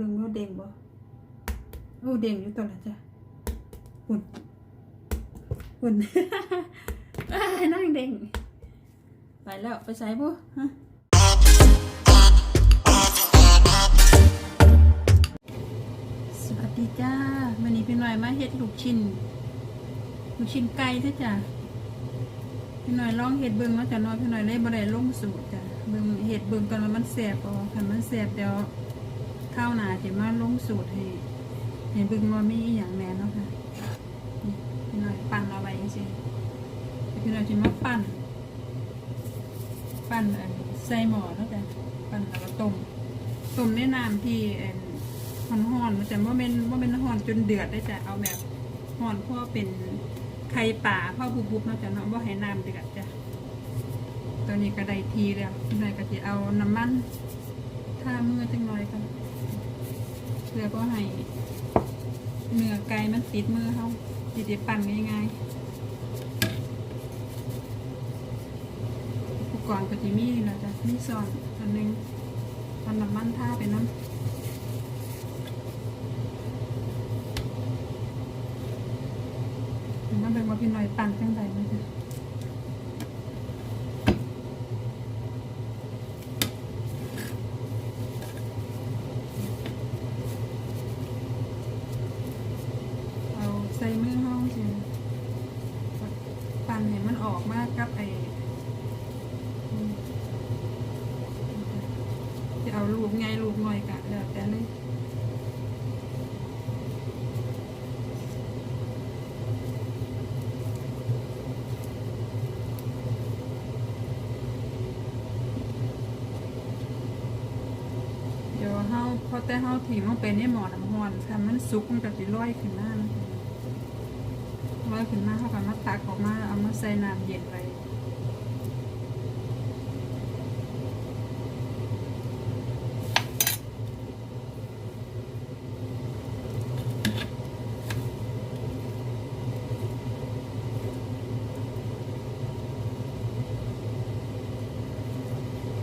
เบิ่งว่าเด้งบ่โอ้เด้งอยู่ตัวละจ้ะหุ่นหุ่นอ้ายนั่งเด้งไปแล้วไปใส่บ่ฮะสวัสดีจ้าวันนี้พี่หน่อยมาเฮ็ดลูกชิ้นลูกชิ้นไก่ซะจ้ะพี่หน่อยลองเฮ็ดเบิ่งเนาจ้ะเน้อยพี่หน่อยเลยบ่ได้ลงสูตรจ้ะเบิ่งเฮ็ดเบิ่งก่อนว่ามันแซ่บบ่คันมันแซ่บเดี๋ยว ข้าวหนาสิมาลงสูตรให้ให้เบิ่งว่ามีอีหยังแน่เนาะค่ะพี่หน่อยปั่นเอาไว้จังซี่พี่น่อยสิมาปั่น ปั่นใส่หม้อเนาะจ้ะปั่นแล้วก็ต้มต้มในน้ำที่อันร้อนๆมันจะบ่แม่นบ่แม่นร้อนจนเดือดได้จ้ะเอาแบบร้อนเพราะว่าเป็นไข่ป่าพ่อบุบๆเนาะจ้ะเนาะบ่าให้น้ำเดือดจ้ะตอนนี้ก็ได้ทีแล้วพี่น่อยก็สิเอาน้ำมันทามือจังหน่อยกัน เพื่อบ่ให้เนื้อไก่มันติดมือเฮาสิดปั่นง่ายๆอุปกรณ์ก็จะมีนี่แหละจ้ะมีซอนอันนึงอันน้ำมันท่าไปน้ำเห็นน้ำเป็นว่าพี่หน่อยปั่นจังใดนะจ๊ะเอาใส่ มือห้องสิงปั่นให้มันออกมากกับไอจะเอาลูกไงลูกหน่อยกะแล้วแต่เลยเดี๋ยวเฮาพอแต่เฮาถิ่มลงไปในหมอน้ำร้อนถ้ามันสุกมันก็สิลอยขึ้นมานะ ลอยขึ้นมาเฮาก็มาตักออกมาเอามาใส่น้ำเย็นไว้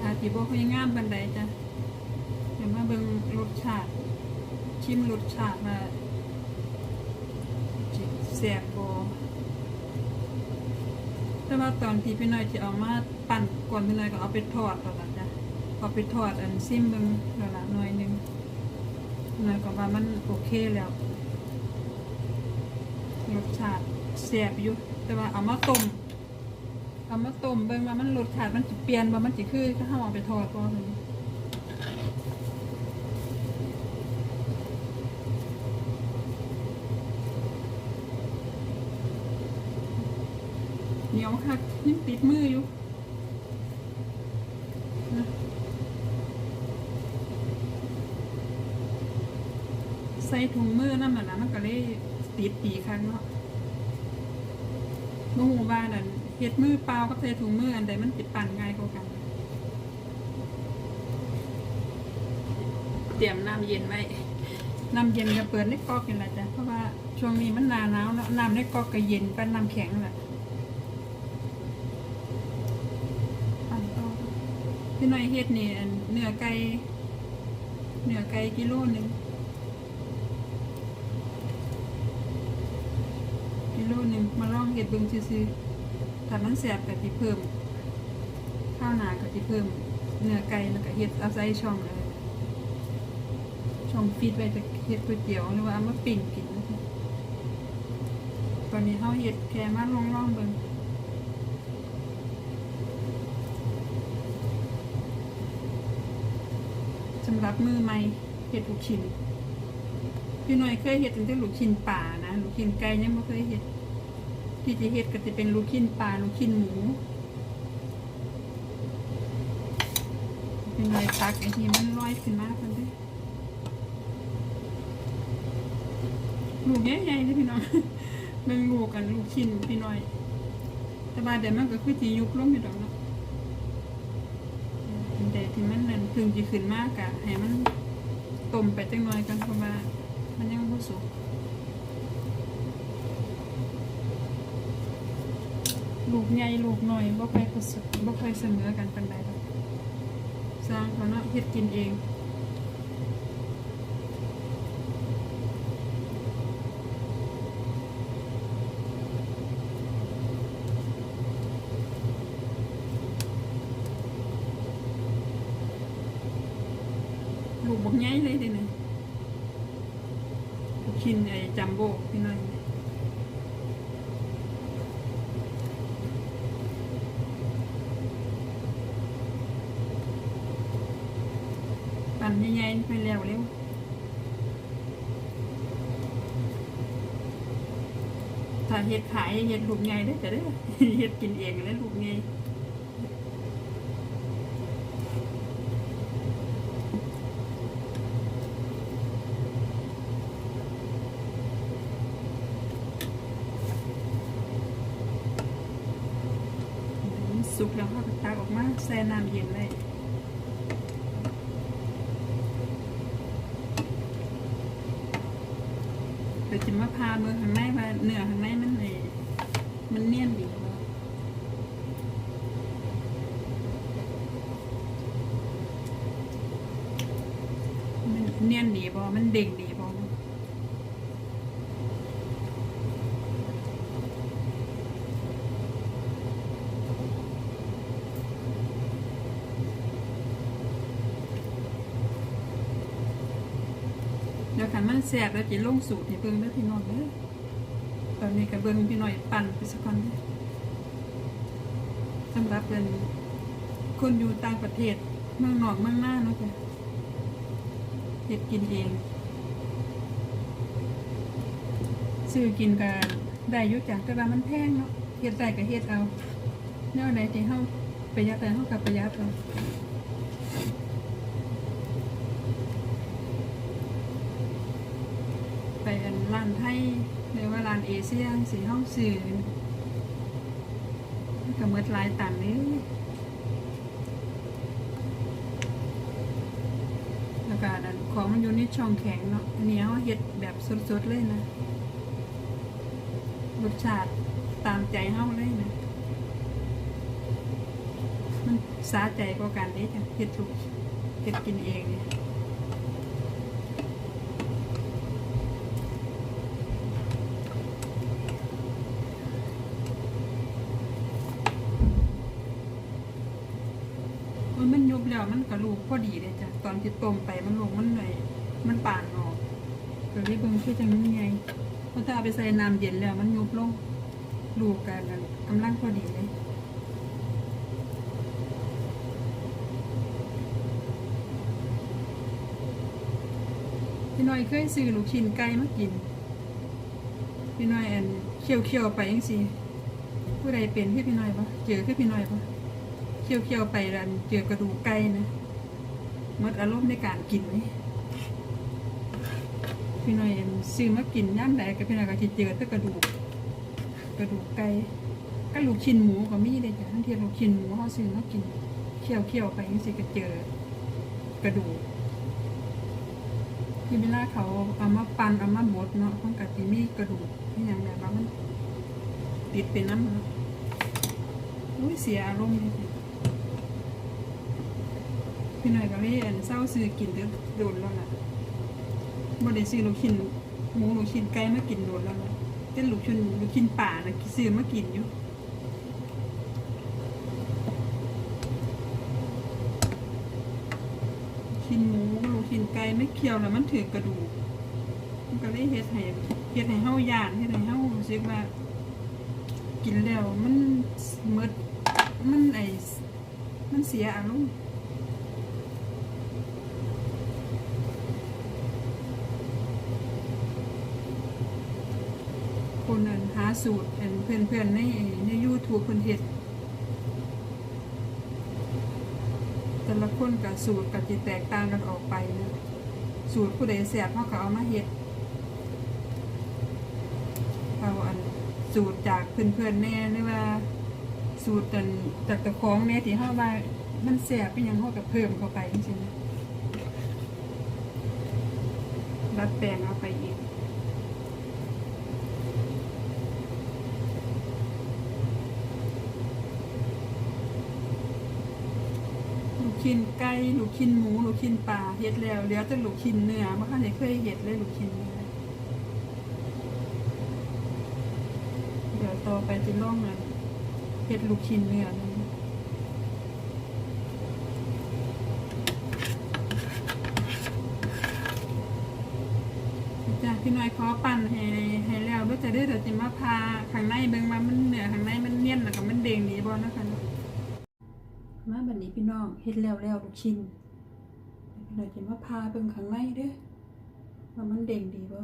อาจสิบ่ค่อยงามบันไดจ้ะเดี๋ยวมาเบิ่งรสชาติ ชิมรสชาติว่า สิแซ่บบ่แต่ว่าตอนที่พี่น้อยสิเอามาปั่นก่อนพี่น้อยก็เอาไปทอดแล้วล่ะจ้ะเอาไปทอดอันซิมเบิ่งแล้วล่ะหน่อยนึงพี่น้อยก็ว่ามันโอเคแล้วรสชาติแซ่บอยู่ แต่ว่าเอามาต้มเอามาต้มเบิ่งว่ามันรสชาติมันจะเปลี่ยนว่ามันจะคือถ้าเราเอาไปทอดก็เลย เหนียวคักยังติดมืออยู่นะใส่ถุงมือนั่นน่ะนะมันก็เลยติดปีครั้งเนาะบ่ฮู้ว่านั่นเฮ็ดมือเปล่ากับใส่ถุงมืออันใดมันสิดปั่นง่ายกว่ากัน เตรียมน้ำเย็นไว้น้ำเย็นก็เปิดในก๊อกนี่แหละจ้ะเพราะว่าช่วงนี้มันหนาหนาวเนาะน้ำในก๊อกก็เย็นเปานน้ำแข็งแหละปั่นต่อ พี่น้อยเฮ็ดนี่เนื้อไก่เนื้อไก่กิโลหนึงกิโลหนึ่งมาลองเห็ดเบิ่งซื่อๆถ้ามันแสบก็สิเพิ่มข้าวหนาก็สิเพิ่มเนื้อไก่แล้วก็เห็ดเอาใส่ช่องเลยช่องฟีดไว้จะเห็ดก๋วยเตี๋ยวหรือว่าเอามาปิ้งกินตอนนี้เฮาเห็ดแค่มาลองลองๆเบิ่งสำห รับมือใหม่เห็ดลูกชิ้นพี่หน่อยเคยเห็ดตั้งแต่ลูกชิ้นป่านะลูกชิ้นไก่ยังไม่เคยเห็ดที่จะเห็ดก็จะเป็นลูกชิ้นปลาลูกชิ้นหมูพี่หน่อยตักไอ้ที่มันลอยขึ้นมาคนเด้อลูกใหญ่ๆเลยพี่น้องเป็นลูกกันลูกชิ้นพี่หน่อย แต่บาเดี๋ยวมันก็คือจียุบลงอยู่ดอกเนาะ ที่มันนั่นเพึ่งจะขึ้นมากอะให้มันต้มไปจังหน่อยกันเพราะว่ามันยังบ่สุกลูกใหญ่ลูกน้อยบ่ค่อยสบ่ค่อยเสมอกันปานใดสร้างเขาเนาะเฮ็ดกินเอง ใหญ่เลยเดิเนี่กชิ้นไอ้จัมโบ้พี่น้อยปั่นใหญ่ๆไปแล้วเร็วถ้าเฮ็ดขายเฮ็ดลูกใหญ่ได้จะได้เฮ็ดกินเองแล้วลูกใหญ่สุกแล้วเขาก็ตั กออกมาใส่น้ำเย็นเลยเดี๋ยวจะมาพาเมืองข้างในว่าเนื้อข้างในมันไอ้มันเนียนดีมันเนียนดีบ่มันเด้งดีบ่เดี๋ยวคันมันแซ่บแล้วจะลงสูตรให้เบิ่งเด้อพี่น้องเด้อตอนนี้ก็เบิ่งพี่น้อยปั่นไปสักก่อนเด้อสำหรับเป็นคนอยู่ต่างประเทศเมืองนอกเมืองหน้าเนาะจ้ะเฮ็ดกินเองซื้อกินก็ได้ยุจากแต่ว่ามันแพงเนาะเฮ็ดได้ก็เฮ็ดเอาแนวไหนที่เฮาประหยัดได้เฮาก็ประหยัดเอาไปอัน ร้านไทยหรือว่าร้านเอเชียสีห้องซื้อมันก็หมดลายตังค์เลยแล้วก็อันนั้นของมันอยู่ในช่องแข็งเนาะอันนี้เฮาเฮ็ดแบบสดๆเลยนะรสชาติตามใจเฮาเลยนะ มันสาใจกว่ากันเด้จ้ะเฮ็ดถูกเฮ็ดกินเองเนี่ยโอ้ยมันยุบ แล้วมันกระลูกพอดีเลยจ้ะตอนที่ต้มไปมันลงมันเลยมันป่านออกก็เลยเบิ่งคือจังนี้ไงเพราะถ้าเอาไปใส่น้ำเย็นแล้วมันยุบลงลูกกันกำลังพอดีเลยพี่น้อยเคยซื้อลูกชิ้นไก่มากิน พี่น้อยแอนเคี่ยวเคี่ยวๆไปยังสิผู้ใดเป็นที่พี่น้อยปะเจอคือพี่น้อยปะ เคี่ยวๆไปรันเจอกระดูกไก่นะหมดอารมณ์ในการกินเลยพี่น้อยอันซื้อมากินย่ำใดกับพี่น้อยก็จะเจอแต่กระดูกกระดูกไก่ก็ลูกชิ้นหมูก็มีเลยจ้ะทั้งที่ลูกชิ้นหมูเขาซื้อมากินเคี่ยวเคี่ยวๆไปยังสิก็เจอกระดูกที่เวลาเขาเอามาปั่นเอามาบดเนาะมันก็สิมีกระดูกที่อย่างแบบว่ามันติดเป็นน้ำเนาะอุ้ยเสียอารมณ์เลย พี่หน่อยก็เลยอันเศร้าซื้อกินเด้อโดนแล้วล่ะบ่ได้ซื้อลูกชิ้นหมูลูกชิ้นไก่มากินโดนแล้วล่ะแต่ลูกชิ้นลูกชิ้นป่าน่ะซื้อมากินอยู่ชิ้นหมูลูกชิ้นไก่ไม่เคี่ยวแล้วมันถือกระดูกมันก็เลยเฮ็ดให้เฮ็ดให้เฮาย่านเฮ็ดให้เฮารู้สึกว่ากินแล้วมันหมดมันไอมันเสียอารมณ์ คนนั้นหาสูตรอันเพื่อนๆในใน YouTube เพิ่นเฮ็ดแต่ละคนกับสูตรกับจิแตกต่างกันออกไปนะสูตรผู้ใดแสบเขาก็เอามาเฮ็ดเอาอันสูตรจากเพื่อนๆแน่หรือว่า สูตรอันจากตะของแน่ที่เขาว่ามันแสบเป็นยังเขาก็เพิ่มเข้าไปจริงๆรัดแปลงเอาไปอี กินไก่หลูกินหมูหลูกินปลาเฮ็ดแล้วเหลือแต่ลูกินเนื้อบ่คันได้เคยเฮ็ดเลยหลูกินเนื้อเดี๋ยวต่อไปจะล่องอันเฮ็ดลูกชิ้นเนื้อนะพี่น้อยขอปั่นให้ให้แล้วด้วยจะได้เดี๋ยวจะมาพาข้างในเบิ่งว่ามันเหนือข้างในมันเนียนแล้วก็มันเด้งดีบ่นะคะ นนี้พี่น้องเฮ็ดแล้วแล้วลูกชิ้นเดี๋ยวจะมาพาเบิ่งข้างในเด้อว่ามันเด้งดีบ่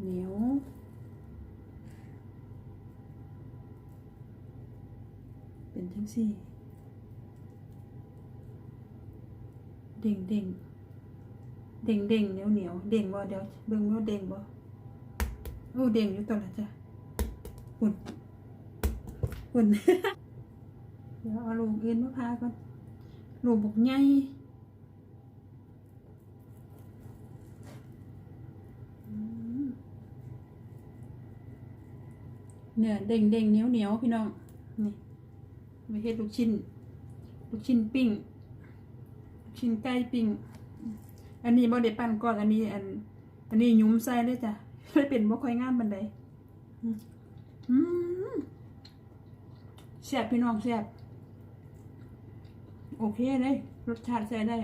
เหนียวเป็นจังสี่เด้งเด้งเด้งเด้งเหนียวเหนียวเด้งบ่เดี๋ยวเบิ่งว่าเด้งบ่โอ้เด้งอยู่ตลอนละจ้ะ หุ่นหุ่นเดี๋ยวเอาลูกอื่นมาพาก่อนลูกบกใหญ่เนื้อเด้งเด้งเหนียวเหนียวพี่น้อง นี่ไปเฮ็ดลูกชิ้น ลูกชิ้นปิ้งชิ้นไก่ปิ้ง อันนี้บ่ได้ปั้นก่อน อันนี้ อัน อันนี้ยุ้มใส่เลยจ้ะเลยเป็นบ่ค่อยงามบันได แซ่บพี่น้องแซ่บโอเคเลย รสชาติใช้ได้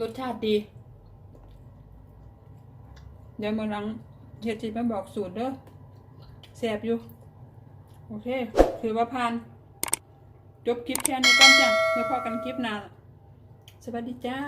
รสชาติดี เดี๋ยวมาลังเฮ็ดจิมาบอกสูตรเด้อแสบอยู่ โอเค ถือว่าผ่าน จบคลิปแค่นี้ก่อนจ้ะไม่พอกันคลิปหน้าสวัสดีจ้า